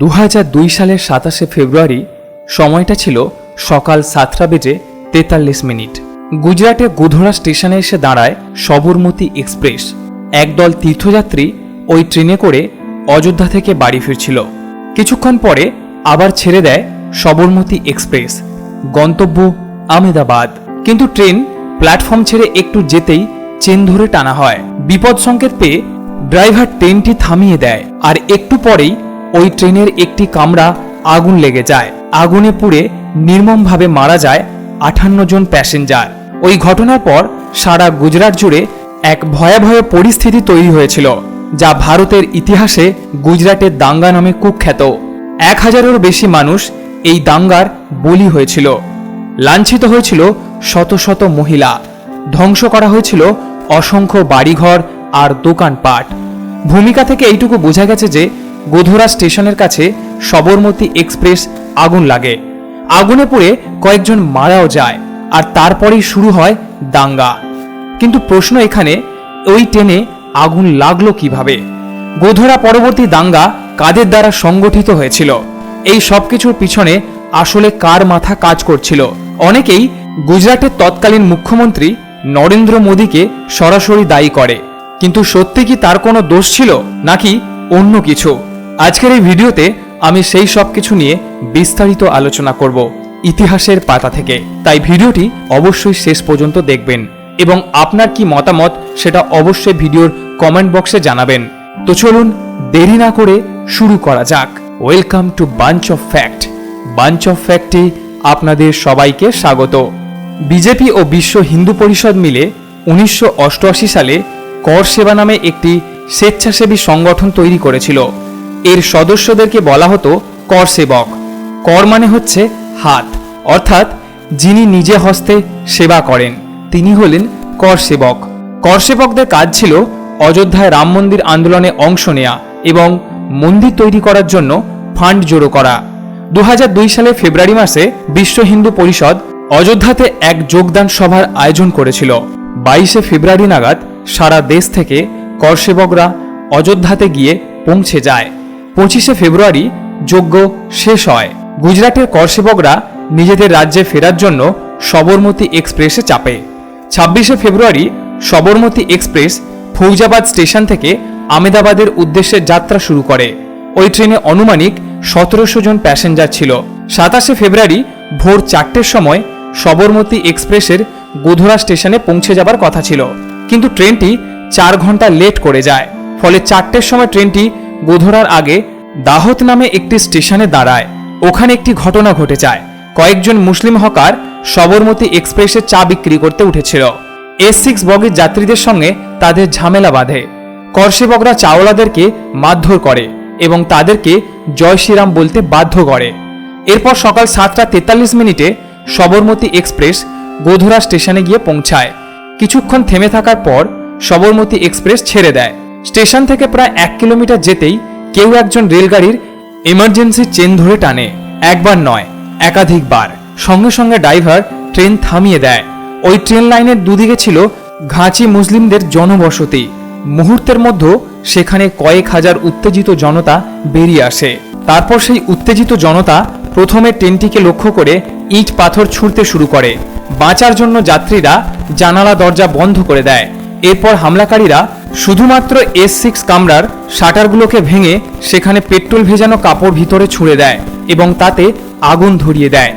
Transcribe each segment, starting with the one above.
দু সালের সাতাশে ফেব্রুয়ারি সময়টা ছিল সকাল সাতটা বেজে তেতাল্লিশ মিনিট। গুজরাটে গোধরা স্টেশনে এসে দাঁড়ায় সবরমতী এক্সপ্রেস। একদল তীর্থযাত্রী ওই ট্রেনে করে অযোধ্যা থেকে বাড়ি ফিরছিল। কিছুক্ষণ পরে আবার ছেড়ে দেয় সবরমতী এক্সপ্রেস। গন্তব্য আমেদাবাদ কিন্তু ট্রেন প্ল্যাটফর্ম ছেড়ে একটু যেতেই চেন ধরে টানা হয়। বিপদ সংকেত পেয়ে ড্রাইভার ট্রেনটি থামিয়ে দেয়। আর একটু পরেই ওই ট্রেনের একটি কামরা আগুন লেগে যায়। আগুনে পুড়ে নির্মমভাবে মারা যায় আঠান্ন জন প্যাসেঞ্জার। ওই ঘটনার পর সারা গুজরাট জুড়ে এক ভয়াবহ পরিস্থিতি তৈরি হয়েছিল, যা ভারতের ইতিহাসে গুজরাটের দাঙ্গা নামে কুখ্যাত। এক হাজারেরও বেশি মানুষ এই দাঙ্গার বলি হয়েছিল। লাঞ্ছিত হয়েছিল শত শত মহিলা। ধ্বংস করা হয়েছিল অসংখ্য বাড়িঘর আর দোকানপাট। ভূমিকা থেকে এইটুকু বোঝা গেছে যে গোধরা স্টেশনের কাছে সবরমতী এক্সপ্রেস আগুন লাগে। আগুনে পড়ে কয়েকজন মারাও যায়, আর তারপরেই শুরু হয় দাঙ্গা। কিন্তু প্রশ্ন এখানে, ওই ট্রেনে আগুন লাগল কীভাবে? গোধরা পরবর্তী দাঙ্গা কাদের দ্বারা সংগঠিত হয়েছিল? এই সবকিছুর পিছনে আসলে কার মাথা কাজ করছিল? অনেকেই গুজরাটের তৎকালীন মুখ্যমন্ত্রী নরেন্দ্র মোদীকে সরাসরি দায়ী করে। কিন্তু সত্যি কি তার কোনো দোষ ছিল, নাকি অন্য কিছু? আজকের এই ভিডিওতে আমি সেই সব কিছু নিয়ে বিস্তারিত আলোচনা করব ইতিহাসের পাতা থেকে। তাই ভিডিওটি অবশ্যই শেষ পর্যন্ত দেখবেন এবং আপনার কি মতামত সেটা অবশ্যই ভিডিওর কমেন্ট বক্সে জানাবেন। তো চলুন দেরি না করে শুরু করা যাক। Welcome to bunch of fact bunch of ফ্যাক্টে আপনাদের সবাইকে স্বাগত। বিজেপি ও বিশ্ব হিন্দু পরিষদ মিলে উনিশশো অষ্টআশি সালে কর সেবা নামে একটি স্বেচ্ছাসেবী সংগঠন তৈরি করেছিল। এর সদস্যদেরকে বলা হতো কর সেবক কর মানে হচ্ছে হাত, অর্থাৎ যিনি নিজে হস্তে সেবা করেন, তিনি হলেন কর সেবক কর সেবকদের কাজ ছিল অযোধ্যায় রাম মন্দির আন্দোলনে অংশ নেয়া এবং মন্দির তৈরি করার জন্য ফান্ড জড়ো করা। দু হাজার দুই সালে ফেব্রুয়ারি মাসে বিশ্ব হিন্দু পরিষদ অযোধ্যাতে এক যোগদান সভার আয়োজন করেছিল। বাইশে ফেব্রুয়ারি নাগাদ সারা দেশ থেকে করসেবকরা অযোধ্যাতে গিয়ে পৌঁছে যায়। পঁচিশে ফেব্রুয়ারি যজ্ঞ শেষ হয়। গুজরাটের করসেবকরা নিজেদের রাজ্যে ফেরার জন্য সবরমতী এক্সপ্রেসে চাপে। ছাব্বিশে February Sabarmati express Faizabad station থেকে আমেদাবাদের উদ্দেশ্যে যাত্রা শুরু করে। ওই ট্রেনে অনুমানিক সতেরোশো জন প্যাসেঞ্জার ছিল। সাতাশে ফেব্রুয়ারি ভোর চারটের সময় সবরমতী এক্সপ্রেসের গোধরা স্টেশনে পৌঁছে যাবার কথা ছিল। কিন্তু ট্রেনটি চার ঘণ্টা লেট করে যায়। ফলে চারটের সময় ট্রেনটি গোধরার আগে দাহত নামে একটি স্টেশনে দাঁড়ায়। ওখানে একটি ঘটনা ঘটে যায়। কয়েকজন মুসলিম হকার সবরমতী এক্সপ্রেসে চা বিক্রি করতে উঠেছিল। এস সিক্স বগির যাত্রীদের সঙ্গে তাদের ঝামেলা বাঁধে। করসেবকরা চাওলাদেরকে মারধর করে এবং তাদেরকে জয় শ্রীরাম বলতে বাধ্য করে। এরপর সকাল সাতটা তেতাল্লিশ মিনিটে সবরমতী এক্সপ্রেস গোধরা স্টেশনে গিয়ে পৌঁছায়। কিছুক্ষণ থেমে থাকার পর সবরমতী এক্সপ্রেস ছেড়ে দেয়। স্টেশন থেকে প্রায় এক কিলোমিটার যেতেই কেউ একজন রেলগাড়ির এমার্জেন্সি চেন ধরে টানে। একবার নয়, একাধিকবার। সঙ্গে সঙ্গে ড্রাইভার ট্রেন থামিয়ে দেয়। ওই ট্রেন লাইনের দুদিকে ছিল ঘাঁচি মুসলিমদের জনবসতি। মুহূর্তের মধ্যে সেখানে কয়েক হাজার উত্তেজিত জনতা বেরিয়ে আসে। তারপর সেই উত্তেজিত জনতা প্রথমে ট্রেনটিকে লক্ষ্য করে ইট পাথর ছুঁড়তে শুরু করে। বাঁচার জন্য যাত্রীরা জানালা দরজা বন্ধ করে দেয়। এরপর হামলাকারীরা শুধুমাত্র এস সিক্স কামরার শাটারগুলোকে ভেঙে সেখানে পেট্রোল ভেজানো কাপড় ভিতরে ছুঁড়ে দেয় এবং তাতে আগুন ধরিয়ে দেয়।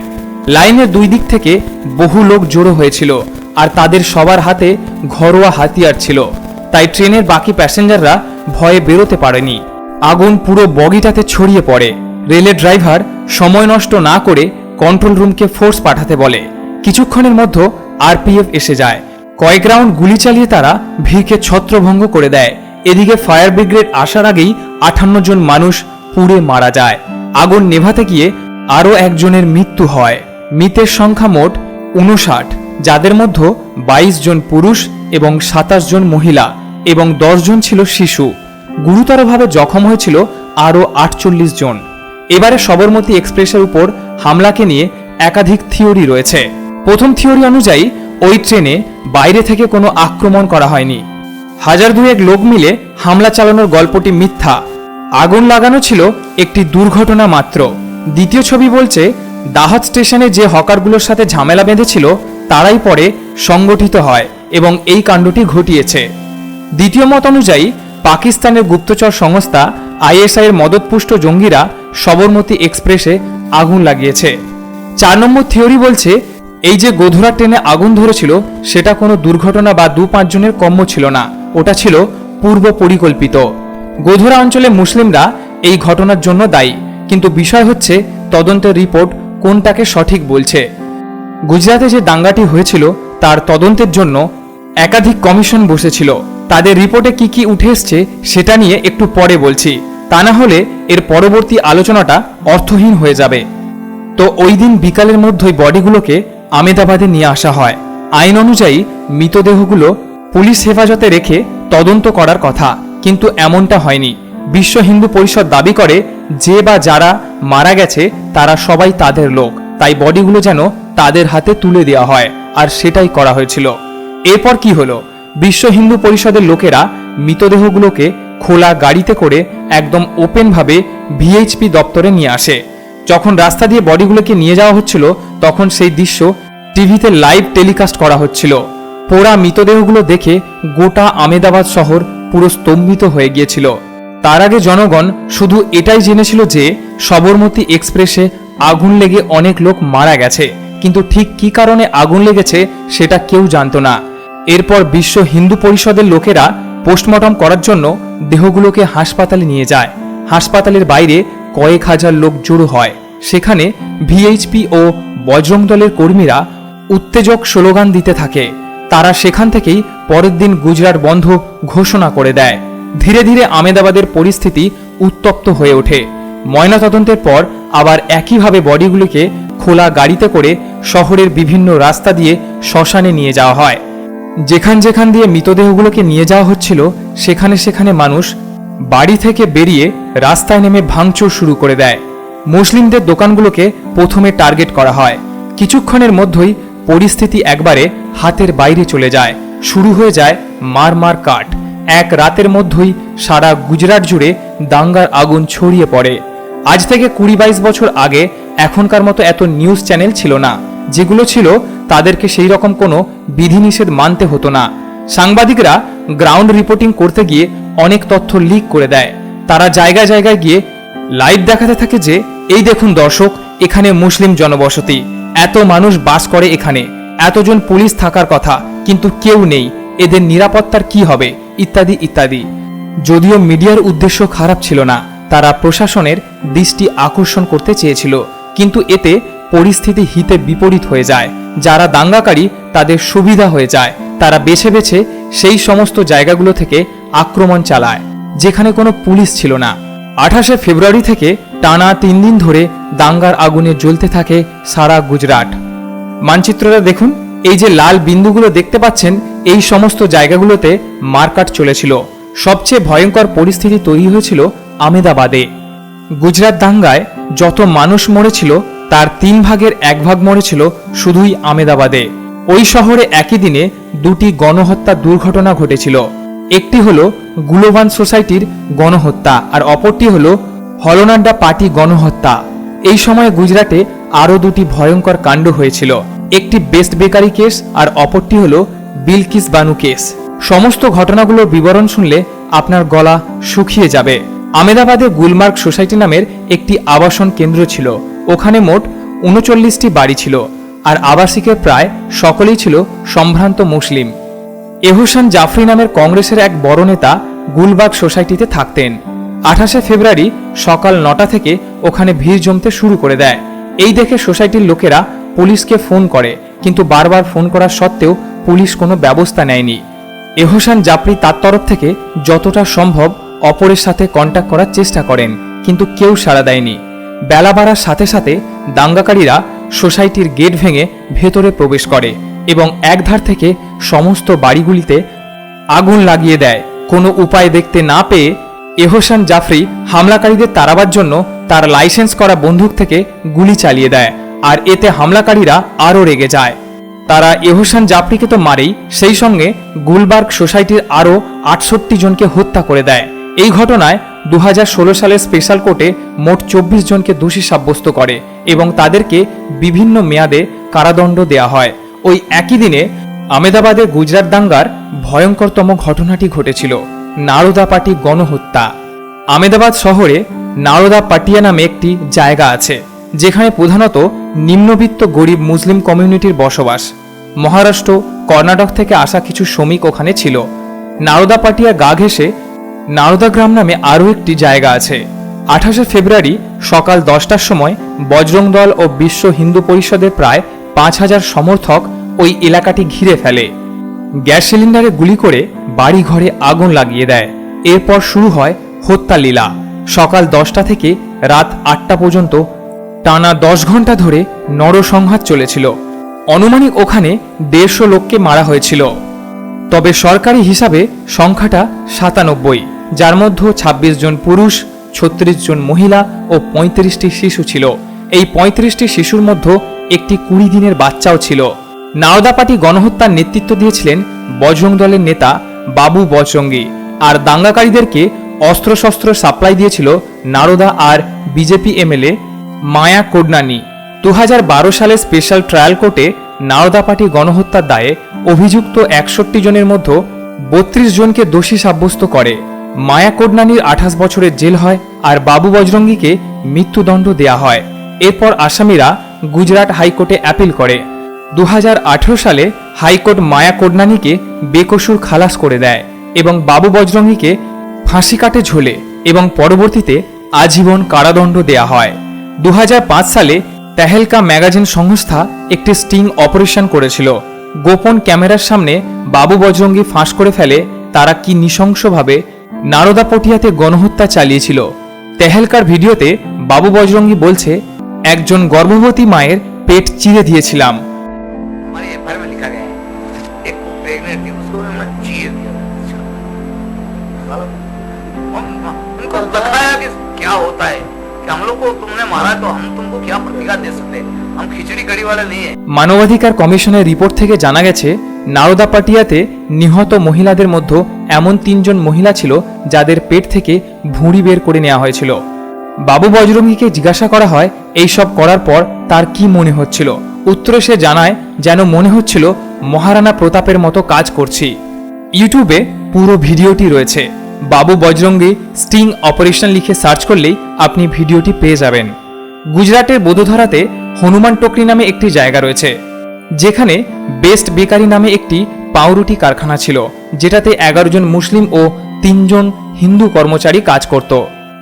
লাইনের দুই দিক থেকে বহু লোক জড়ো হয়েছিল আর তাদের সবার হাতে ঘরোয়া হাতিয়ার ছিল। তাই ট্রেনের বাকি প্যাসেঞ্জাররা ভয়ে বেরোতে পারেনি। আগুন পুরো বগিটাতে ছড়িয়ে পড়ে। রেলের ড্রাইভার সময় নষ্ট না করে কন্ট্রোল রুমকে ফোর্স পাঠাতে বলে। কিছুক্ষণের মধ্যে আরপিএফ এসে যায় কয়েক রাউন্ড গুলি চালিয়ে তারা ভিড়কে ছত্রভঙ্গ করে দেয়। এদিকে ফায়ার ব্রিগেড আসার আগেই আটান্ন জন মানুষ পুড়ে মারা যায়। আগুন নেভাতে গিয়ে আরও একজনের মৃত্যু হয়। মৃতের সংখ্যা মোট উনষাট যাদের মধ্যে বাইশ জন পুরুষ এবং সাতাশ জন মহিলা এবং দশ জন ছিল শিশু। গুরুতরভাবে জখম হয়েছিল আরও আটচল্লিশ জন। এবারে সবরমতী এক্সপ্রেসের উপর হামলাকে নিয়ে একাধিক থিওরি রয়েছে। প্রথম থিওরি অনুযায়ী ওই ট্রেনে বাইরে থেকে কোনো আক্রমণ করা হয়নি। হাজার দুয়েক লোক মিলে হামলা চালানোর গল্পটি মিথ্যা। আগুন লাগানো ছিল একটি দুর্ঘটনা মাত্র। দ্বিতীয় ছবি বলছে, দাহত স্টেশনে যে হকারগুলোর সাথে ঝামেলা বেঁধেছিল, তারাই পরে সংগঠিত হয় এবং এই কাণ্ডটি ঘটিয়েছে। দ্বিতীয় মত অনুযায়ী, পাকিস্তানের গুপ্তচর সংস্থা আইএসআই এর মদতপুষ্ট জঙ্গিরা সবরমতী এক্সপ্রেসে আগুন লাগিয়েছে। চার নম্বর থিওরি বলছে এই যে গোধরা ট্রেনে আগুন ধরেছিল, সেটা কোনো দুর্ঘটনা বা দু পাঁচজনের কম্য ছিল না। ওটা ছিল পূর্ব পরিকল্পিত। গোধরা অঞ্চলে মুসলিমরা এই ঘটনার জন্য দায়ী। কিন্তু বিষয় হচ্ছে, তদন্তের রিপোর্ট কোনটাকে সঠিক বলছে। গুজরাটে যে দাঙ্গাটি হয়েছিল, তার তদন্তের জন্য একাধিক কমিশন বসেছিল। তাদের রিপোর্টে কি কি উঠে এসছে, সেটা নিয়ে একটু পরে বলছি। তা না হলে এর পরবর্তী আলোচনাটা অর্থহীন হয়ে যাবে। তো ওই দিন বিকালের মধ্যেই বডিগুলোকে আমেদাবাদে নিয়ে আসা হয়। আইন অনুযায়ী মৃতদেহগুলো পুলিশ হেফাজতে রেখে তদন্ত করার কথা, কিন্তু এমনটা হয়নি। বিশ্ব হিন্দু পরিষদ দাবি করে, যে বা যারা মারা গেছে, তারা সবাই তাদের লোক, তাই বডিগুলো যেন তাদের হাতে তুলে দেওয়া হয়, আর সেটাই করা হয়েছিল। এরপর কি হলো? বিশ্ব হিন্দু পরিষদের লোকেরা মৃতদেহগুলোকে খোলা গাড়িতে করে একদম ওপেনভাবে ভিএইচপি দপ্তরে নিয়ে আসে। যখন রাস্তা দিয়ে বডিগুলোকে নিয়ে যাওয়া হচ্ছিল, তখন সেই দৃশ্য টিভিতে লাইভ টেলিকাস্ট করা হচ্ছিল। পোড়া মৃতদেহগুলো দেখে গোটা আমেদাবাদ শহর পুরো স্তম্ভিত হয়ে গিয়েছিল। তার আগে জনগণ শুধু এটাই জেনেছিল যে সবরমতী এক্সপ্রেসে আগুন লেগে অনেক লোক মারা গেছে। কিন্তু ঠিক কি কারণে আগুন লেগেছে সেটা কেউ জানতো না। এরপর বিশ্ব হিন্দু পরিষদের লোকেরা পোস্টমর্টম করার জন্য দেহগুলোকে হাসপাতালে নিয়ে যায়। হাসপাতালের বাইরে কয়েক হাজার লোক জড়ো হয়। সেখানে ভিএইচপি ও বজরং দলের কর্মীরা উত্তেজক স্লোগান দিতে থাকে। তারা সেখান থেকেই পরের দিন গুজরাট বন্ধ ঘোষণা করে দেয়। ধীরে ধীরে আমেদাবাদের পরিস্থিতি উত্তপ্ত হয়ে ওঠে। ময়নাতদন্তের পর আবার একইভাবে বডিগুলিকে খোলা গাড়িতে করে শহরের বিভিন্ন রাস্তা দিয়ে শ্মশানে নিয়ে যাওয়া হয়। যেখান যেখান দিয়ে মৃতদেহগুলোকে নিয়ে যাওয়া হচ্ছিল, সেখানে সেখানে মানুষ বাড়ি থেকে বেরিয়ে রাস্তায় নেমে ভাঙচুর শুরু করে দেয়। মুসলিমদের দোকানগুলোকে প্রথমে টার্গেট করা হয়। কিছুক্ষণের মধ্যেই পরিস্থিতি একবারে হাতের বাইরে চলে যায়। শুরু হয়ে যায় মার মার কাট। এক রাতের মধ্যেই সারা গুজরাট জুড়ে দাঙ্গার আগুন ছড়িয়ে পড়ে। আজ থেকে কুড়ি বাইশ বছর আগে এখনকার মতো এত নিউজ চ্যানেল ছিল না। যেগুলো ছিল তাদেরকে সেই রকম কোনো বিধিনিষেধ মানতে হতো না। সাংবাদিকরা গ্রাউন্ড রিপোর্টিং করতে গিয়ে অনেক তথ্য লিক করে দেয়। তারা জায়গায় জায়গায় গিয়ে লাইভ দেখাতে থাকে যে, এই দেখুন দর্শক, এখানে মুসলিম জনবসতি। এত মানুষ বাস করে এখানে। এতজন পুলিশ থাকার কথা, কিন্তু কেউ নেই। এদের নিরাপত্তার কি হবে? ইত্যাদি ইত্যাদি। যদিও মিডিয়ার উদ্দেশ্য খারাপ ছিল না, তারা প্রশাসনের দৃষ্টি আকর্ষণ করতে চেয়েছিল। কিন্তু এতে পরিস্থিতি হিতে বিপরীত হয়ে যায়। যারা দাঙ্গাকারী, তাদের সুবিধা হয়ে যায়। তারা বেছে বেছে সেই সমস্ত জায়গাগুলো থেকে আক্রমণ চালায়, যেখানে কোনো পুলিশ ছিল না। আঠাশে ফেব্রুয়ারি থেকে টানা তিন দিন ধরে দাঙ্গার আগুনে জ্বলতে থাকে সারা গুজরাট। মানচিত্রটা দেখুন। এই যে লাল বিন্দুগুলো দেখতে পাচ্ছেন, এই সমস্ত জায়গাগুলোতে মারকাট চলেছিল। সবচেয়ে ভয়ঙ্কর পরিস্থিতি তৈরি হয়েছিল আমেদাবাদে। গুজরাট দাঙ্গায় যত মানুষ মরেছিল, তার তিন ভাগের এক ভাগ মরেছিল শুধুই আমেদাবাদে। ওই শহরে একই দিনে দুটি গণহত্যা দুর্ঘটনা ঘটেছিল। একটি হলো গুলোবান সোসাইটির গণহত্যা আর অপরটি হলো হলনাড্ডা পার্টি গণহত্যা। এই সময় গুজরাটে আরও দুটি ভয়ঙ্কর কাণ্ড হয়েছিল। একটি বেস্ট বেকারি কেস আর অপরটি হলো বিলকিস বানু কেস। সমস্ত ঘটনাগুলোর বিবরণ শুনলে আপনার গলা শুকিয়ে যাবে। আমেদাবাদে গুলমার্গ সোসাইটি নামের একটি আবাসন কেন্দ্র ছিল। ওখানে মোট উনচল্লিশটি বাড়ি ছিল। আর আবাসিকের প্রায় সকলেই ছিল সম্ভ্রান্ত মুসলিম। এহসান জাফরি নামের কংগ্রেসের এক বড় নেতা গুলবাগ সোসাইটিতে থাকতেন। আঠাশে ফেব্রুয়ারি সকাল নটা থেকে ওখানে ভিড় জমতে শুরু করে দেয়। এই দেখে সোসাইটির লোকেরা পুলিশকে ফোন করে, কিন্তু বারবার ফোন করা সত্ত্বেও পুলিশ কোনো ব্যবস্থা নেয়নি। এহসান জাফরি তার তরফ থেকে যতটা সম্ভব অপরের সাথে কন্ট্যাক্ট করার চেষ্টা করেন, কিন্তু কেউ সাড়া দেয়নি। বেলা বাড়ার সাথে সাথে দাঙ্গাকারীরা সোসাইটির গেট ভেঙে ভেতরে প্রবেশ করে এবং একধার থেকে সমস্ত বাড়িগুলিতে আগুন লাগিয়ে দেয়। কোনো উপায় দেখতে না পেয়ে এহসান জাফরি হামলাকারীদের তাড়াবার জন্য তার লাইসেন্স করা বন্দুক থেকে গুলি চালিয়ে দেয় আর এতে হামলাকারীরা আরও রেগে যায়। তারা এহসান জাফরিকে তো মারেই, সেই সঙ্গে গুলবার্গ সোসাইটির আরও আটষট্টি জনকে হত্যা করে দেয়। এই ঘটনায় দু হাজার ষোলো সালের স্পেশাল কোর্টে মোট চব্বিশ জনকে দোষী সাব্যস্ত করে এবং তাদেরকে বিভিন্ন মেয়াদে কারাদণ্ড দেয়া হয়। ওই একই দিনে আমেদাবাদে গুজরাট দাঙ্গার ভয়ঙ্করতম ঘটনাটি ঘটেছিল, নারদা পার্টি গণহত্যা। আমেদাবাদ শহরে নারদা পাটিয়া নামে একটি জায়গা আছে, যেখানে প্রধানত নিম্নবিত্ত গরিব মুসলিম কমিউনিটির বসবাস। মহারাষ্ট্র, কর্ণাটক থেকে আসা কিছু শ্রমিক ওখানে ছিল। নারদা পাটিয়া গা ঘেঁষে নারদা গ্রাম নামে আরও একটি জায়গা আছে। আঠাশে ফেব্রুয়ারি সকাল দশটার সময় বজরং দল ও বিশ্ব হিন্দু পরিষদের প্রায় পাঁচ হাজার সমর্থক ওই এলাকাটি ঘিরে ফেলে। গ্যাস সিলিন্ডারে গুলি করে বাড়ি ঘরে আগুন লাগিয়ে দেয়। এরপর শুরু হয় হত্যা লীলা। সকাল দশটা থেকে রাত আটটা পর্যন্ত টানা দশ ঘণ্টা ধরে নরসংঘাত চলেছিল। অনুমানিক ওখানে দেড়শো লোককে মারা হয়েছিল। তবে সরকারি হিসাবে সংখ্যাটা সাতানব্বই। যার মধ্যে ২৬ জন পুরুষ, ছত্রিশ জন মহিলা ও পঁয়ত্রিশটি শিশু ছিল। এই পঁয়ত্রিশটি শিশুর মধ্যে একটি কুড়ি দিনের বাচ্চাও ছিল। নাওদাপাটি গণহত্যার নেতৃত্ব দিয়েছিলেন বজরং দলের নেতা বাবু বজরঙ্গী। আর দাঙ্গাকারীদেরকে অস্ত্রশস্ত্র সাপ্লাই দিয়েছিল নারদা আর বিজেপি এমএলএ মায়া কোডনানি। দু হাজার বারো সালে স্পেশাল ট্রায়াল কোর্টে নারদাপাটি গণহত্যার দায়ে অভিযুক্ত একষট্টি জনের মধ্যে বত্রিশ জনকে দোষী সাব্যস্ত করে। মায়া কোডনানির আঠাশ বছরের জেল হয় আর বাবু বজরঙ্গীকে মৃত্যুদণ্ড দেয়া হয়। এরপর আসামিরা গুজরাট হাইকোর্টে অ্যাপিল করে। দু হাজার আঠেরো সালে হাইকোর্ট মায়া কোডনানিকে বেকসুর খালাস করে দেয় এবং বাবু বজরঙ্গীকে ফাঁসি কাটে ঝোলে এবং পরবর্তীতে আজীবন কারাদণ্ড দেয়া হয়। দু হাজার পাঁচ সালে তেহেলকা ম্যাগাজিন সংস্থা একটি স্টিং অপারেশন করেছিল। গোপন ক্যামেরার সামনে বাবু বজরঙ্গী ফাঁস করে ফেলে তারা কি নৃশংসভাবে নারদা পটিয়াতে গণহত্যা চালিয়েছিল। তেহেলকার ভিডিওতে বাবু বজরঙ্গি বলছে একজন গর্ভবতী মায়ের পেট চিরে দিয়েছিলাম। মানবাধিকার কমিশনের রিপোর্ট থেকে জানা গেছে নারদা পাটিয়াতে নিহত মহিলাদের মধ্যে এমন তিনজন মহিলা ছিল যাদের পেট থেকে ভুঁড়ি বের করে নেওয়া হয়েছিল। বাবু বজরঙ্গীকে জিজ্ঞাসা করা হয়, এই সব করার পর তার কি মনে হচ্ছিল? উত্তরে সে জানায়, যেন মনে হচ্ছিল মহারানা প্রতাপের মতো কাজ করছি। ইউটিউবে পুরো ভিডিওটি রয়েছে। বাবু বজরঙ্গী স্টিং অপারেশন লিখে সার্চ করলেই আপনি ভিডিওটি পেয়ে যাবেন। গুজরাটের বোধধারাতে হনুমান টকরি নামে একটি জায়গা রয়েছে। যেখানে বেস্ট বেকারি নামে একটি পাউরুটি কারখানা ছিল, যেটাতে এগারো জন মুসলিম ও তিনজন হিন্দু কর্মচারী কাজ করত।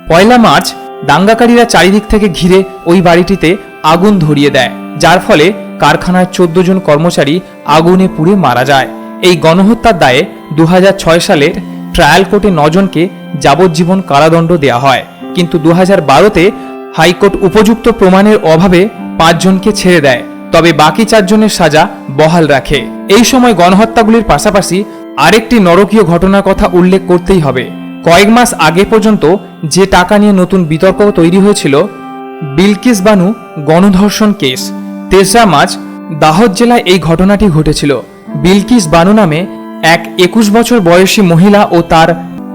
পয়লা মার্চ দাঙ্গাকারীরা চারিদিক থেকে ঘিরে ওই বাড়িটিতে আগুন ধরিয়ে দেয়, যার ফলে কারখানার চোদ্দ জন কর্মচারী আগুনে পুড়ে মারা যায়। এই গণহত্যার দায়ে দু হাজার ছয় সালের ট্রায়াল কোর্টে নজনকে যাবজ্জীবন কারাদণ্ড দেয়া হয়, কিন্তু দু হাজার বারোতে হাইকোর্ট উপযুক্ত প্রমাণের অভাবে পাঁচজনকে ছেড়ে দেয়। তবে বাকি চারজনের সাজা বহাল রাখে। এই সময় গণহত্যাগুলির পাশাপাশি আরেকটি নরকীয় ঘটনার কথা উল্লেখ করতেই হবে। কয়েক মাস আগে পর্যন্ত যে টাকা নিয়ে নতুন বিতর্ক তৈরি হয়েছিল, বিলকিস বানু গণধর্ষণ কেস, তেসরা মার্চ দাহদ জেলায় এই ঘটনাটি ঘটেছিল। বিলকিস বানু নামে এক একুশ বছর বয়সী মহিলা ও তার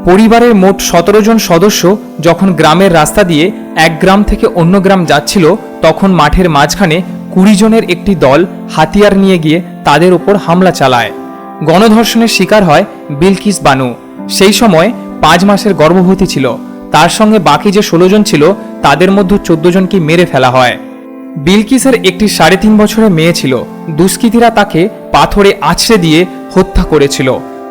পরিবারের মোট সতেরো জন সদস্য যখন গ্রামের রাস্তা দিয়ে এক গ্রাম থেকে অন্য গ্রাম যাচ্ছিল, তখন মাঠের মাঝখানে কুড়ি জনের একটি দল হাতিয়ার নিয়ে গিয়ে তাদের ওপর হামলা চালায়। গণধর্ষণের শিকার হয় বিলকিস বানু। সেই সময় পাঁচ মাসের গর্ভবতী ছিল। তার সঙ্গে বাকি যে ষোলো জন ছিল, তাদের মধ্যে চোদ্দ জনকে মেরে ফেলা হয়। বিলকিসের একটি সাড়ে তিন বছরের মেয়ে ছিল। দুষ্কৃতীরা তাকে পাথরে আছড়ে দিয়ে হত্যা করেছিল।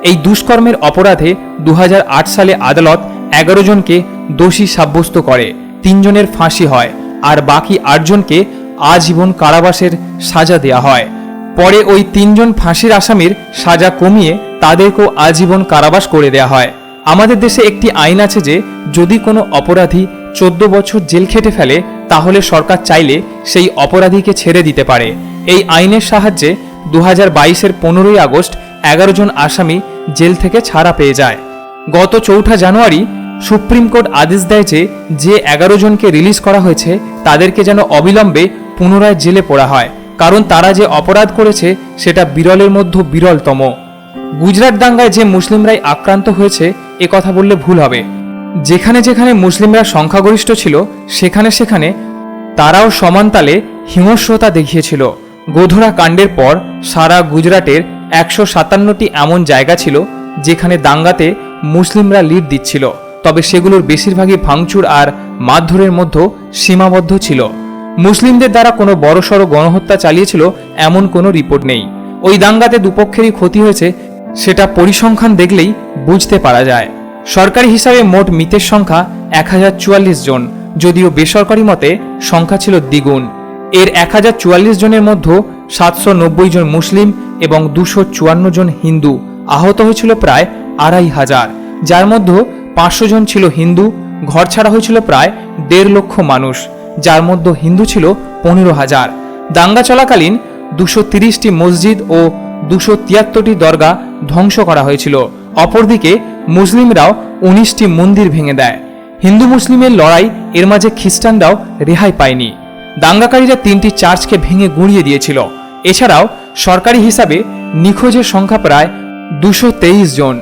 এই দুষ্কর্মের অপরাধে দু হাজার আট সালে আদালত এগারো জনকে দোষী সাব্যস্ত করে তিনজনের ফাঁসি হয়, আর বাকি আটজনকে আজীবন কারাবাসের সাজা দেয়া হয়। পরে ওই তিনজন ফাঁসির আসামির সাজা কমিয়ে তাদেরকেও আজীবন কারাবাস করে দেয়া হয়। আমাদের দেশে একটি আইন আছে যে, যদি কোনো অপরাধী চোদ্দ বছর জেল খেটে ফেলে, তাহলে সরকার চাইলে সেই অপরাধীকে ছেড়ে দিতে পারে। এই আইনের সাহায্যে দু হাজার বাইশের পনেরোই আগস্ট এগারো জন আসামি জেল থেকে ছাড়া পেয়ে যায়। গত চৌঠা জানুয়ারি সুপ্রিম কোর্ট আদেশ দেয় যে যে এগারো জনকে রিলিজ করা হয়েছে, তাদেরকে যেন অবিলম্বে পুনরায় জেলে পড়া হয়, কারণ তারা যে অপরাধ করেছে সেটা বিরলের মধ্যে বিরলতম। গুজরাট দাঙ্গায় যে মুসলিমরাই আক্রান্ত হয়েছে, এ কথা বললে ভুল হবে। যেখানে যেখানে মুসলিমরা সংখ্যাগরিষ্ঠ ছিল, সেখানে সেখানে তারাও সমানতালে হিংস্রতা দেখিয়েছিল। গোধরা কাণ্ডের পর সারা গুজরাটের একশো সাতান্নটি এমন জায়গা ছিল, যেখানে দাঙ্গাতে মুসলিমরা লিড দিচ্ছিল। তবে সেগুলোর বেশিরভাগই ভাঙচুর আর মারধরের মধ্যে সীমাবদ্ধ ছিল। মুসলিমদের দ্বারা কোনো বড়সড় গণহত্যা চালিয়েছিল এমন কোনো রিপোর্ট নেই। ওই দাঙ্গাতে দুপক্ষেরই ক্ষতি হয়েছে, সেটা পরিসংখ্যান দেখলেই বুঝতে পারা যায়। সরকারি হিসাবে মোট মৃতের সংখ্যা এক হাজার চুয়াল্লিশ জন, যদিও বেসরকারি মতে সংখ্যা ছিল দ্বিগুণ। এর এক হাজার চুয়াল্লিশ জনের মধ্যে সাতশো নব্বই জন মুসলিম এবং দুশো জন হিন্দু, আহত হয়েছিল প্রায় আড়াই হাজার। যার মধ্যে পাঁচশো জন ছিল হিন্দু ঘর ছাড়া হয়েছিল প্রায় দেড় লক্ষ মানুষ। যার মধ্যে হিন্দু ছিল পনেরো হাজার। দাঙ্গা চলাকালীন দুশো তিরিশটি মসজিদ ও দুশো তিয়াত্তরটি দরগা ধ্বংস করা হয়েছিল। অপরদিকে মুসলিমরাও উনিশটি মন্দির ভেঙে দেয়। হিন্দু মুসলিমের লড়াই এর মাঝে খ্রিস্টানরাও রেহাই পায়নি। দাঙ্গাকারীরা তিনটি চার্চকে ভেঙে গুঁড়িয়ে দিয়েছিল। এছাড়াও সরকারি হিসাবে নিখোঁজের সংখ্যা প্রায় দুশো জন।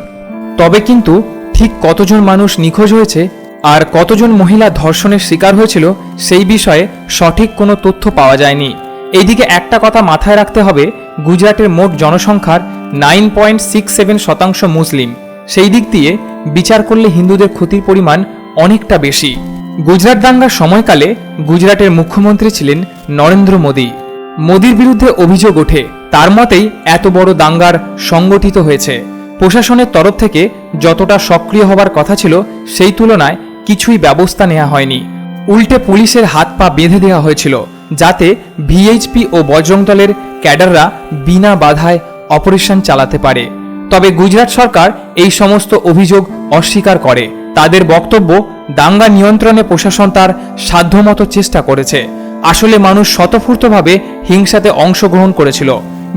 তবে কিন্তু ঠিক কতজন মানুষ নিখোঁজ হয়েছে আর কতজন মহিলা ধর্ষণের শিকার হয়েছিল সেই বিষয়ে সঠিক কোনো তথ্য পাওয়া যায়নি। এইদিকে একটা কথা মাথায় রাখতে হবে, গুজরাটের মোট জনসংখ্যার নাইন পয়েন্ট সিক্স সেভেন শতাংশ মুসলিম। সেই দিক দিয়ে বিচার করলে হিন্দুদের ক্ষতির পরিমাণ অনেকটা বেশি। গুজরাট দাঙ্গার সময়কালে গুজরাটের মুখ্যমন্ত্রী ছিলেন নরেন্দ্র মোদী। মোদির বিরুদ্ধে অভিযোগ ওঠে, তার মতেই এত বড় দাঙ্গার সংগঠিত হয়েছে। প্রশাসনের তরফ থেকে যতটা সক্রিয় হবার কথা ছিল সেই তুলনায় কিছুই ব্যবস্থা নেওয়া হয়নি। উল্টে পুলিশের হাত পা বেঁধে দেওয়া হয়েছিল, যাতে ভিএইচপি ও বজরং দলের ক্যাডাররা বিনা বাধায় অপারেশন চালাতে পারে। তবে গুজরাট সরকার এই সমস্ত অভিযোগ অস্বীকার করে। তাদের বক্তব্য দাঙ্গা নিয়ন্ত্রণে প্রশাসন তার সাধ্যমতো চেষ্টা করেছে। আসলে মানুষ স্বতঃস্ফূর্তভাবে হিংসাতে অংশগ্রহণ করেছিল।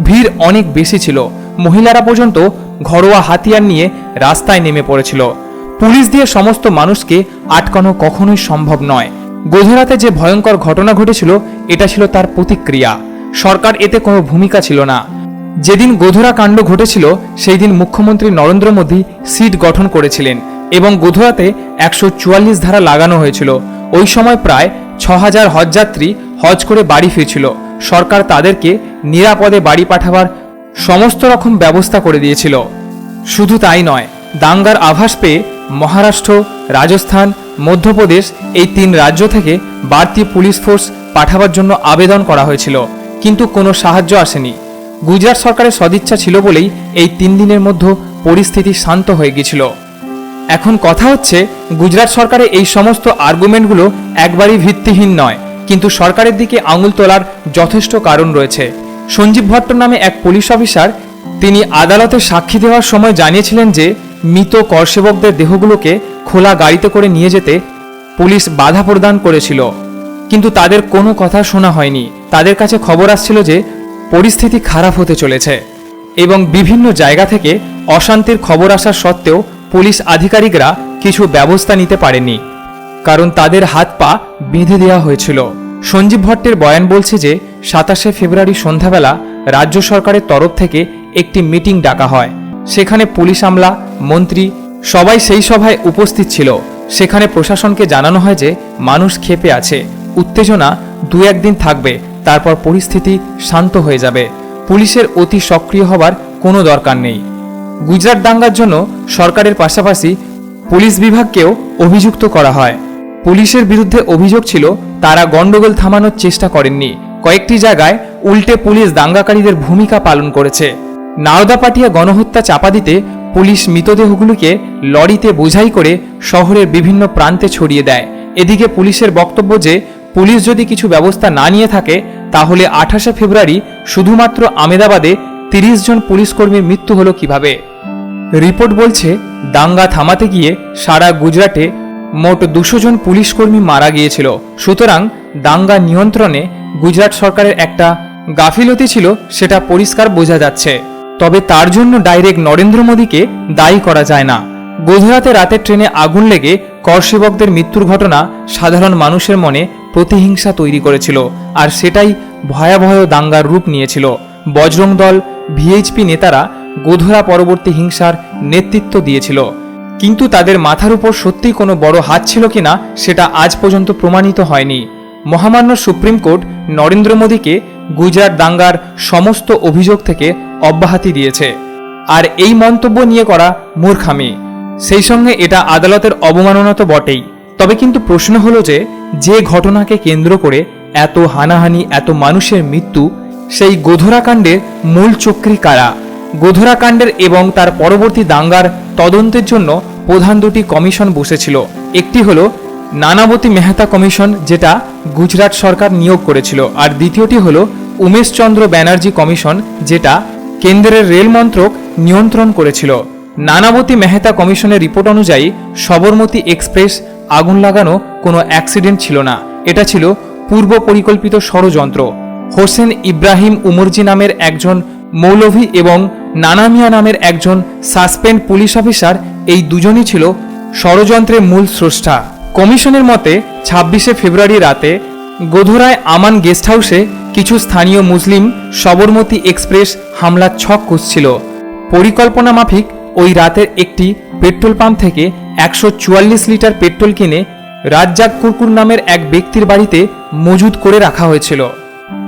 ভিড় অনেক বেশি ছিল। মহিলারা পর্যন্ত ঘরোয়া হাতিয়ার নিয়ে রাস্তায় নেমে পড়েছিল। পুলিশ দিয়ে সমস্ত মানুষকে আটকানো কখনোই সম্ভব নয়। গোধরাতে যে ভয়ঙ্কর ঘটনা ঘটেছিল, এটা ছিল তার প্রতিক্রিয়া। সরকার এতে কোনো ভূমিকা ছিল না। যেদিন গোধরা কাণ্ড ঘটেছিল সেই দিন মুখ্যমন্ত্রী নরেন্দ্র মোদী সিট গঠন করেছিলেন এবং গোধরাতে একশো চুয়াল্লিশ ধারা লাগানো হয়েছিল। ওই সময় প্রায় ছ হাজার হজযাত্রী হজ করে বাড়ি ফিরছিল। সরকার তাদেরকে নিরাপদে বাড়ি পাঠাবার সমস্ত রকম ব্যবস্থা করে দিয়েছিল। শুধু তাই নয়, দাঙ্গার আভাস পেয়ে মহারাষ্ট্র, রাজস্থান, মধ্যপ্রদেশ এই তিন রাজ্য থেকে বাড়তি পুলিশ ফোর্স পাঠাবার জন্য আবেদন করা হয়েছিল, কিন্তু কোনো সাহায্য আসেনি। গুজরাট সরকারের সদিচ্ছা ছিল বলেই এই তিন দিনের মধ্যে পরিস্থিতি শান্ত হয়ে গিয়েছিল। এখন কথা হচ্ছে, গুজরাট সরকারের এই সমস্ত আর্গুমেন্টগুলো একবারই ভিত্তিহীন নয়, কিন্তু সরকারের দিকে আঙুল তোলার যথেষ্ট কারণ রয়েছে। সঞ্জীব ভট্ট নামে এক পুলিশ অফিসার তিনি আদালতে সাক্ষী দেওয়ার সময় জানিয়েছিলেন যে, মৃত করসেবকদের দেহগুলোকে খোলা গাড়িতে করে নিয়ে যেতে পুলিশ বাধা প্রদান করেছিল। কিন্তু তাদের কোনো কথা শোনা হয়নি। তাদের কাছে খবর আসছিল যে, পরিস্থিতি খারাপ হতে চলেছে এবং বিভিন্ন জায়গা থেকে অশান্তির খবর আসার সত্ত্বেও পুলিশ আধিকারিকরা কিছু ব্যবস্থা নিতে পারেনি কারণ তাদের হাত পা বেঁধে দেওয়া হয়েছিল। সঞ্জীব ভট্টের বয়ান বলছে যে, সাতাশে ফেব্রুয়ারি সন্ধ্যাবেলা রাজ্য সরকারের তরফ থেকে একটি মিটিং ডাকা হয়। সেখানে পুলিশ আমলা, মন্ত্রী সবাই সেই সভায় উপস্থিত ছিল। সেখানে প্রশাসনকে জানানো হয় যে মানুষ ক্ষেপে আছে। উত্তেজনা দু একদিন থাকবে, তারপর পরিস্থিতি শান্ত হয়ে যাবে। পুলিশের অতি সক্রিয় হবার কোনো দরকার নেই। গুজরাট দাঙ্গার জন্য সরকারের পাশাপাশি পুলিশ বিভাগকেও অভিযুক্ত করা হয়। পুলিশের বিরুদ্ধে অভিযোগ ছিল, তারা গন্ডগোল থামানোর চেষ্টা করেননি। কয়েকটি জায়গায় উল্টে পুলিশ দাঙ্গাকারীদের ভূমিকা পালন করেছে। নাওদাপাটিয়া গণহত্যা চাপা দিতে পুলিশ মৃতদেহগুলোকে লরিতে বোঝাই করে শহরের বিভিন্ন প্রান্তে ছড়িয়ে দেয়। এদিকে পুলিশের বক্তব্য যে, পুলিশ যদি কিছু ব্যবস্থা না নিয়ে থাকে, তাহলে আঠাশে ফেব্রুয়ারি শুধুমাত্র আমেদাবাদে তিরিশ জন পুলিশ কর্মীর মৃত্যু হলো কীভাবে? রিপোর্ট বলছে, দাঙ্গা থামাতে গিয়ে সারা গুজরাটে মোট দুশো জন পুলিশকর্মী মারা গিয়েছিল। সুতরাং দাঙ্গা নিয়ন্ত্রণে গুজরাট সরকারের একটা গাফিলতি ছিল, সেটা পরিষ্কার বোঝা যাচ্ছে। তবে তার জন্য ডাইরেক্ট নরেন্দ্র মোদীকে দায়ী করা যায় না। গোধরাতে রাতের ট্রেনে আগুন লেগে করসেবকদের মৃত্যুর ঘটনা সাধারণ মানুষের মনে প্রতিহিংসা তৈরি করেছিল আর সেটাই ভয়াবহ দাঙ্গার রূপ নিয়েছিল। বজরং দল, ভিএইচপি নেতারা গোধরা পরবর্তী হিংসার নেতৃত্ব দিয়েছিল। কিন্তু তাদের মাথার উপর সত্যিই কোনো বড় হাত ছিল কিনা সেটা আজ পর্যন্ত প্রমাণিত হয়নি। মহামান্য সুপ্রিম কোর্ট নরেন্দ্র মোদীকে গুজরাট দাঙ্গার সমস্ত অভিযোগ থেকে অব্যাহতি দিয়েছে। আর এই মন্তব্য নিয়ে করা মূর্খামি। সেই সঙ্গে এটা আদালতের অবমাননা তো বটেই। তবে কিন্তু প্রশ্ন হলো যে যে ঘটনাকে কেন্দ্র করে এত হানাহানি, এত মানুষের মৃত্যু, সেই গোধরাকাণ্ডের মূল চক্রী কারা? গোধরাকাণ্ডের এবং তার পরবর্তী দাঙ্গার তদন্তের জন্য প্রধান দুটি কমিশন বসেছিল। একটি হলো নানাবতী মেহতা কমিশন, যেটা গুজরাট সরকার নিয়োগ করেছিল। আর দ্বিতীয়টি হলো উমেশচন্দ্র ব্যানার্জি কমিশন, যেটা কেন্দ্রের রেল মন্ত্রক নিয়ন্ত্রণ করেছিল। নানাবতী মেহতা কমিশনের রিপোর্ট অনুযায়ী সবরমতী এক্সপ্রেস আগুন লাগানো কোনো অ্যাক্সিডেন্ট ছিল না। এটা ছিল পূর্ব পরিকল্পিত ষড়যন্ত্র। হোসেন ইব্রাহিম উমরজি নামের একজন মৌলভী এবং নানামিয়া নামের একজন সাসপেন্ড পুলিশ অফিসার, এই দুজনই ছিল ষড়যন্ত্রের মূল স্রষ্টা। কমিশনের মতে, ছাব্বিশে ফেব্রুয়ারি রাতে গোধরায় আমান গেস্ট হাউসে কিছু স্থানীয় মুসলিম সবরমতী এক্সপ্রেস হামলার ছক কষছিল পরিকল্পনা মাফিক ওই রাতের একটি পেট্রোল পাম্প থেকে একশো চুয়াল্লিশ লিটার পেট্রোল কিনে রাজ্জাক কুরকুর নামের এক ব্যক্তির বাড়িতে মজুদ করে রাখা হয়েছিল।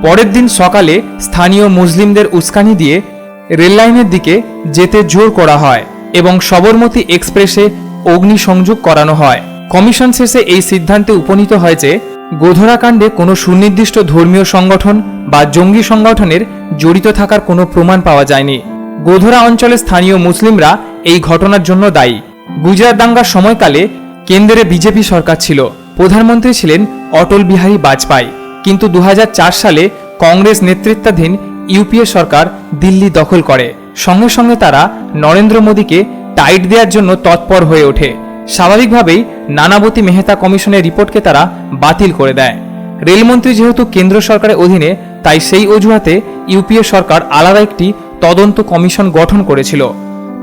পরের দিন সকালে স্থানীয় মুসলিমদের উস্কানি দিয়ে রেললাইনের দিকে যেতে জোর করা হয় এবং সবরমতী এক্সপ্রেসে অগ্নিসংযোগ করানো হয়। কমিশন শেষে এই সিদ্ধান্তে উপনীত হয় যে, গোধরাকাণ্ডে কোনো সুনির্দিষ্ট ধর্মীয় সংগঠন বা জঙ্গি সংগঠনের জড়িত থাকার কোনো প্রমাণ পাওয়া যায়নি। গোধরা অঞ্চলের স্থানীয় মুসলিমরা এই ঘটনার জন্য দায়ী। গুজরাট দাঙ্গার সময়কালে কেন্দ্রে বিজেপি সরকার ছিল। প্রধানমন্ত্রী ছিলেন অটল বিহারী বাজপেয়ী। কিন্তু দু হাজার চার সালে কংগ্রেস নেতৃত্বাধীন ইউপিএ সরকার দিল্লি দখল করে। সঙ্গে সঙ্গে তারা নরেন্দ্র মোদীকে টাইট দেওয়ার জন্য তৎপর হয়ে ওঠে। স্বাভাবিকভাবেই নানাবতী মেহতা কমিশনের রিপোর্টকে তারা বাতিল করে দেয়। রেলমন্ত্রী যেহেতু কেন্দ্র সরকারের অধীনে, তাই সেই অজুহাতে ইউপিএ সরকার আলাদা একটি তদন্ত কমিশন গঠন করেছিল।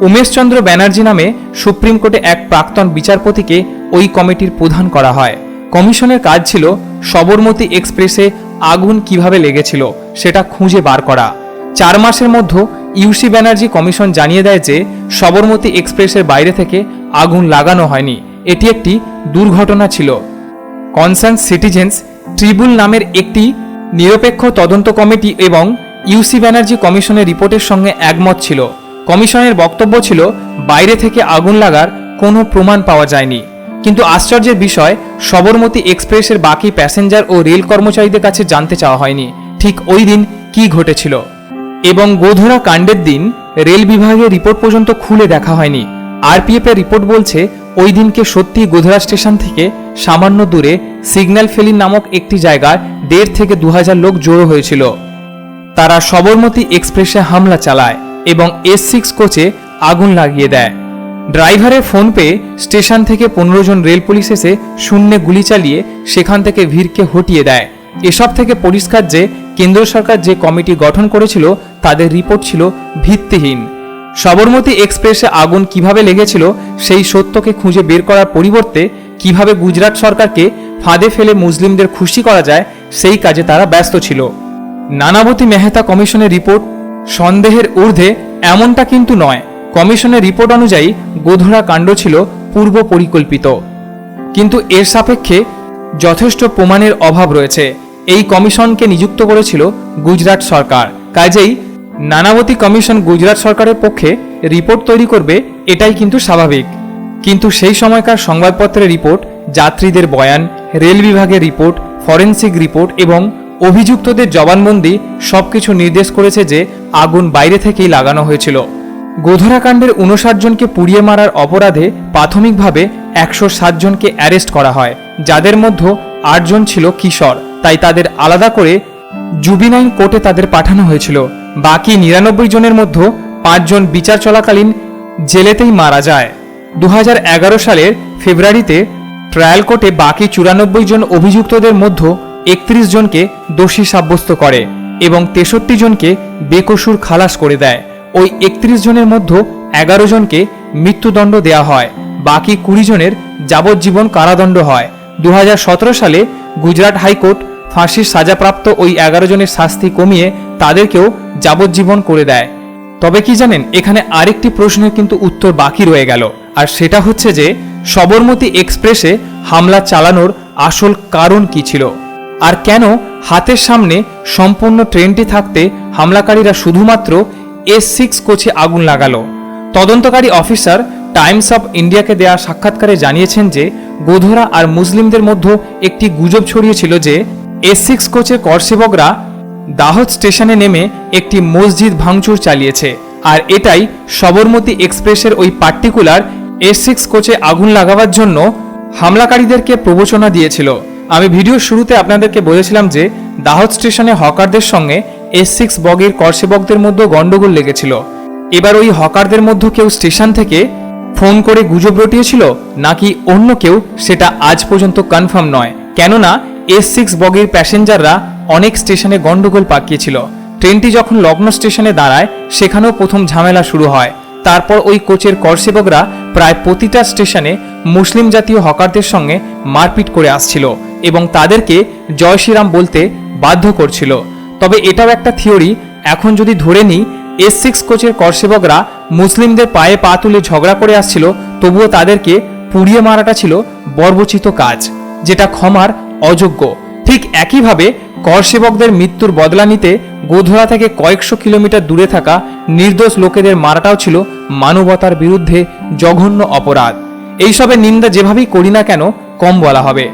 উমেশচন্দ্র ব্যানার্জি নামে সুপ্রিম কোর্টে এক প্রাক্তন বিচারপতিকে ওই কমিটির প্রধান করা হয়। কমিশনের কাজ ছিল সবরমতী এক্সপ্রেসে আগুন কীভাবে লেগেছিল সেটা খুঁজে বার করা। চার মাসের মধ্যে ইউসি ব্যানার্জি কমিশন জানিয়ে দেয় যে, সবরমতী এক্সপ্রেসের বাইরে থেকে আগুন লাগানো হয়নি। এটি একটি দুর্ঘটনা ছিল। কনসার্ন সিটিজেন্স ট্রিবুল নামের একটি নিরপেক্ষ তদন্ত কমিটি এবং ইউসি ব্যানার্জি কমিশনের রিপোর্টের সঙ্গে একমত ছিল। কমিশনের বক্তব্য ছিল, বাইরে থেকে আগুন লাগার কোনো প্রমাণ পাওয়া যায়নি। কিন্তু আশ্চর্যের বিষয়, সবরমতী এক্সপ্রেসের বাকি প্যাসেঞ্জার ও রেল কর্মচারীদের কাছে জানতে চাওয়া হয়নি, ঠিক ওই দিন কি ঘটেছিল। এবং গোধরা কাণ্ডের দিন রেল বিভাগের রিপোর্ট পর্যন্ত খুলে দেখা হয়নি। আরপিএফ এর রিপোর্ট বলছে, ওই দিনকে সত্যি গোধরা স্টেশন থেকে সামান্য দূরে সিগন্যাল ফেলি নামক একটি জায়গায় দেড় থেকে দু হাজার লোক জড়ো হয়েছিল। তারা সবরমতী এক্সপ্রেসে হামলা চালায় এবং এস সিক্স কোচে আগুন লাগিয়ে দেয়। ড্রাইভারের ফোন পেয়ে স্টেশন থেকে পনেরো জন রেল পুলিশ এসে শূন্যে গুলি চালিয়ে সেখান থেকে ভিড়কে হটিয়ে দেয়। এসব থেকে পরিষ্কার যে, কেন্দ্র সরকার যে কমিটি গঠন করেছিল, তাদের রিপোর্ট ছিল ভিত্তিহীন। সবরমতী এক্সপ্রেসে আগুন কীভাবে লেগেছিল, সেই সত্যকে খুঁজে বের করার পরিবর্তে কীভাবে গুজরাট সরকারকে ফাঁদে ফেলে মুসলিমদের খুশি করা যায়, সেই কাজে তারা ব্যস্ত ছিল। নানাবতী মেহতা কমিশনের রিপোর্ট, সন্দেহের ঊর্ধ্বে এমনটা কিন্তু নয়। কমিশনের রিপোর্ট অনুযায়ী গোধরা কাণ্ড ছিল পূর্ব পরিকল্পিত। কিন্তু এর সাপেক্ষে যথেষ্ট প্রমাণের অভাব রয়েছে। এই কমিশনকে নিযুক্ত করেছিল গুজরাট সরকার। কাজেই নানাবতী কমিশন গুজরাট সরকারের পক্ষে রিপোর্ট তৈরি করবে, এটাই কিন্তু স্বাভাবিক। কিন্তু সেই সময়কার সংবাদপত্রের রিপোর্ট, যাত্রীদের বয়ান, রেল বিভাগের রিপোর্ট, ফরেন্সিক রিপোর্ট এবং অভিযুক্তদের জবানবন্দি সবকিছু নির্দেশ করেছে যে আগুন বাইরে থেকেই লাগানো হয়েছিল। গোধরাকাণ্ডের উনষাট জনকে পুড়িয়ে মারার অপরাধে প্রাথমিকভাবে একশো সাত জনকে অ্যারেস্ট করা হয়। যাদের মধ্যে আটজন ছিল কিশোর, তাই তাদের আলাদা করে জুবিনাইন কোর্টে তাদের পাঠানো হয়েছিল। বাকি নিরানব্বই জনের মধ্যে পাঁচজন বিচার চলাকালীন জেলেতেই মারা যায়। দু সালের ফেব্রুয়ারিতে ট্রায়াল কোর্টে বাকি চুরানব্বই জন অভিযুক্তদের মধ্যে একত্রিশ জনকে দোষী সাব্যস্ত করে এবং তেষট্টি জনকে বেকসুর খালাস করে দেয়। ওই একত্রিশ জনের মধ্যে এগারো জনকে মৃত্যুদণ্ড দেয়া হয়। বাকি কুড়ি জনের যাবজ্জীবন কারাদণ্ড হয়। দু হাজার সতেরো সালে গুজরাট হাইকোর্ট ফাঁসির সাজাপ্রাপ্ত ওই এগারো জনের শাস্তি কমিয়ে তাদেরকেও যাবজ্জীবন করে দেয়। তবে কি জানেন, এখানে আরেকটি প্রশ্নের কিন্তু উত্তর বাকি রয়ে গেল, আর সেটা হচ্ছে যে, সবরমতী এক্সপ্রেসে হামলা চালানোর আসল কারণ কি ছিল? আর কেন হাতের সামনে সম্পূর্ণ ট্রেনটি থাকতে হামলাকারীরা শুধুমাত্র এস সিক্স কোচে আগুন লাগালো? তদন্তকারী অফিসার টাইমস অফ ইন্ডিয়াকে দেয়া সাক্ষাৎকারে জানিয়েছেন যে, গোধরা আর মুসলিমদের মধ্যে একটি গুজব ছড়িয়েছিল যে এস সিক্স কোচের করসেবকরা দাহদ স্টেশনে নেমে একটি মসজিদ ভাঙচুর চালিয়েছে। আর এটাই সবরমতী এক্সপ্রেসের ওই পার্টিকুলার এস সিক্স কোচে আগুন লাগাবার জন্য হামলাকারীদেরকে প্রবচনা দিয়েছিল। আমি ভিডিওর শুরুতে আপনাদেরকে বলেছিলাম যে দাহদ স্টেশনে হকারদের সঙ্গে এস সিক্স বগের করসেবকদের মধ্যে গন্ডগোল লেগেছিল। এবার ওই হকারদের মধ্যে কেউ স্টেশন থেকে ফোন করে গুজব রটিয়েছিল, নাকি অন্য কেউ সেটা আজ পর্যন্ত কনফার্ম নয়। কেননা এস সিক্স বগির প্যাসেঞ্জাররা অনেক স্টেশনে গন্ডগোল পাকিয়েছিল। ট্রেনটি যখন লগ্ন স্টেশনে দাঁড়ায়, সেখানেও প্রথম ঝামেলা শুরু হয়। তারপর ওই কোচের করসেবকরা প্রায় প্রতিটা স্টেশনে মুসলিম জাতীয় হকারদের সঙ্গে মারপিট করে আসছিল এবং তাদেরকে জয় শ্রীরাম বলতে বাধ্য করছিল। তবে এটাও একটা থিওরি, এখন যদি ধরে নিই এস সিক্স কোচের করসেবকরা মুসলিমদের পায়ে পা তুলে ঝগড়া করে আসছিল, তবুও তাদেরকে পুড়িয়ে মারাটা ছিল বর্বচিত কাজ, যেটা ক্ষমার অযোগ্য। ঠিক একইভাবে করসেবকদের মৃত্যুর বদলা নিতে গোধরা থেকে কয়েকশো কিলোমিটার দূরে থাকা নির্দোষ লোকেদের মারাটাও ছিল মানবতার বিরুদ্ধে জঘন্য অপরাধ। এইসবের নিন্দা যেভাবেই করি না কেন, কম বলা হবে।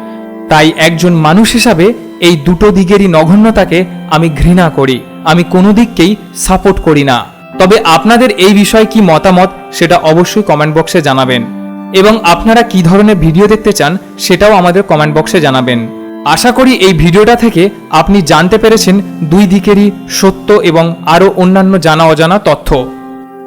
তাই একজন মানুষ হিসাবে এই দুটো দিকেরই নগণ্যতাকে আমি ঘৃণা করি। আমি কোনো দিককেই সাপোর্ট করি না। তবে আপনাদের এই বিষয়ে কি মতামত, সেটা অবশ্যই কমেন্ট বক্সে জানাবেন। এবং আপনারা কি ধরনের ভিডিও দেখতে চান সেটাও আমাদের কমেন্ট বক্সে জানাবেন। আশা করি এই ভিডিওটা থেকে আপনি জানতে পেরেছেন দুই দিকেরই সত্য এবং আরও অন্যান্য জানা অজানা তথ্য।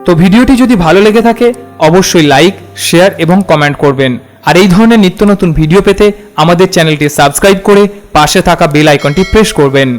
তো ভিডিওটি যদি ভালো লেগে থাকে, অবশ্যই লাইক শেয়ার এবং কমেন্ট করবেন। আর এই ধরনের নিত্য নতুন ভিডিও পেতে আমাদের চ্যানেলটি সাবস্ক্রাইব করে পাশে থাকা বেল আইকনটি প্রেস করবেন।